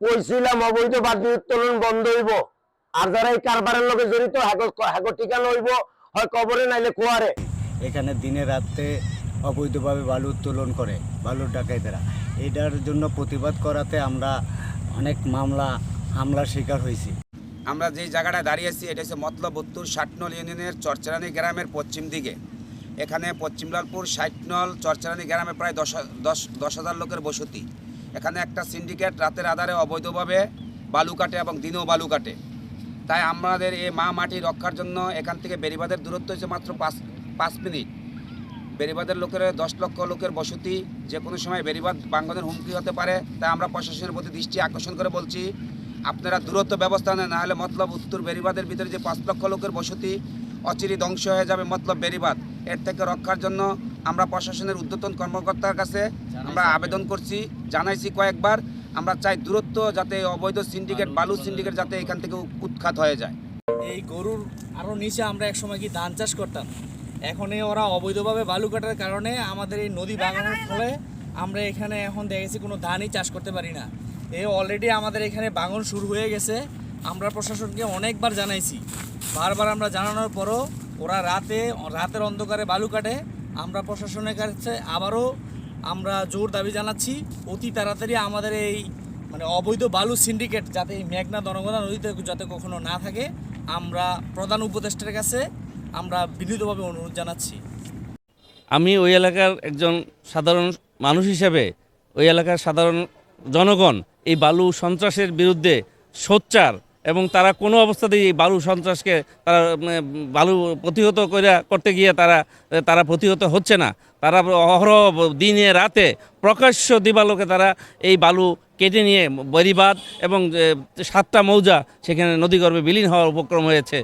কইছিলাম অবৈধ বাতি উত্তোলন বন্ধ হইব। আর যারা এই কারবারের লোকে জড়িত হাগো ঠিকানা হইব হয় কবরে নাইলে কুয়ারে। এখানে দিনে রাত্রে অবৈধভাবে বালু উত্তোলন করে বালুর ডাকাইতেরা এটার জন্য প্রতিবাদ করাতে আমরা অনেক মামলা হামলার শিকার হয়েছি। আমরা যেই জায়গাটায় দাঁড়িয়েছি এটা হচ্ছে মতলব উত্তর ষাটনল ইউনিয়নের চরচারানি গ্রামের পশ্চিম দিকে। এখানে পশ্চিমলালপুর ষাটনল চরচারানি গ্রামে প্রায় দশ দশ দশ হাজার লোকের বসতি। এখানে একটা সিন্ডিকেট রাতের আধারে অবৈধভাবে বালু কাটে এবং দিনেও বালু কাটে। তাই আমাদের এই মা মাটি রক্ষার জন্য এখান থেকে বেরিবাদের দূরত্ব হচ্ছে মাত্র পাঁচ পাঁচ মিনিট। বেরিবাদের লোকের দশ লক্ষ লোকের বসতি, যে কোনো সময় বেরিবাদ বাঙ্গনের হুমকি হতে পারে তাই আমরা প্রশাসনের প্রতি দৃষ্টি আকর্ষণ করে বলছি। আপনারা দূরত্ব ব্যবস্থা নেন নাহলে মতলব উত্তর বেরিবাদের ভিতরে যে পাঁচ লক্ষ লোকের বসতি অচিরি ধ্বংস হয়ে যাবে মতলব বেরিবাদ। এর থেকে রক্ষার জন্য আমরা প্রশাসনের ঊর্ধ্বতন কর্মকর্তার কাছে আমরা আবেদন করছি জানাইছি কয়েকবার। আমরা চাই দূরত্ব যাতে অবৈধ সিন্ডিকেট বালু সিন্ডিকেট যাতে এখান থেকে উৎখাত হয়ে যায়। এই গরুর আরও নিচে আমরা একসময় কি ধান চাষ করতাম? এখন ওরা অবৈধভাবে বালু কাটার কারণে আমাদের এই নদী ভাঙানোর ফলে আমরা এখানে এখন দেখেছি কোনো ধানই চাষ করতে পারি না। এই অলরেডি আমাদের এখানে বাঙন শুরু হয়ে গেছে। আমরা প্রশাসনকে অনেকবার জানাইছি। বারবার আমরা জানানোর পরও ওরা রাতে, রাতের অন্ধকারে বালু কাটে। আমরা প্রশাসনের কাছে আবারও আমরা জোর দাবি জানাচ্ছি, অতি তাড়াতাড়ি আমাদের এই মানে অবৈধ বালু সিন্ডিকেট যাতে এই মেঘনা দনগনা নদীতে যাতে কখনো না থাকে, আমরা প্রধান উপদেষ্টার কাছে আমরা বিনীতভাবে অনুরোধ জানাচ্ছি। আমি ওই এলাকার একজন সাধারণ মানুষ হিসেবে, ওই এলাকার সাধারণ জনগণ এই বালু সন্ত্রাসের বিরুদ্ধে সোচ্চার এবং তারা কোনো অবস্থাতেই এই বালু সন্ত্রাসকে তারা বালু প্রতিহত করে করতে গিয়ে তারা তারা প্রতিহত হচ্ছে না। তারা অহরহ দিনে রাতে প্রকাশ্য দিবালোকে তারা এই বালু কেটে নিয়ে বরিবাদ এবং সাতটা মৌজা সেখানে নদীগর্ভে বিলীন হওয়ার উপক্রম হয়েছে।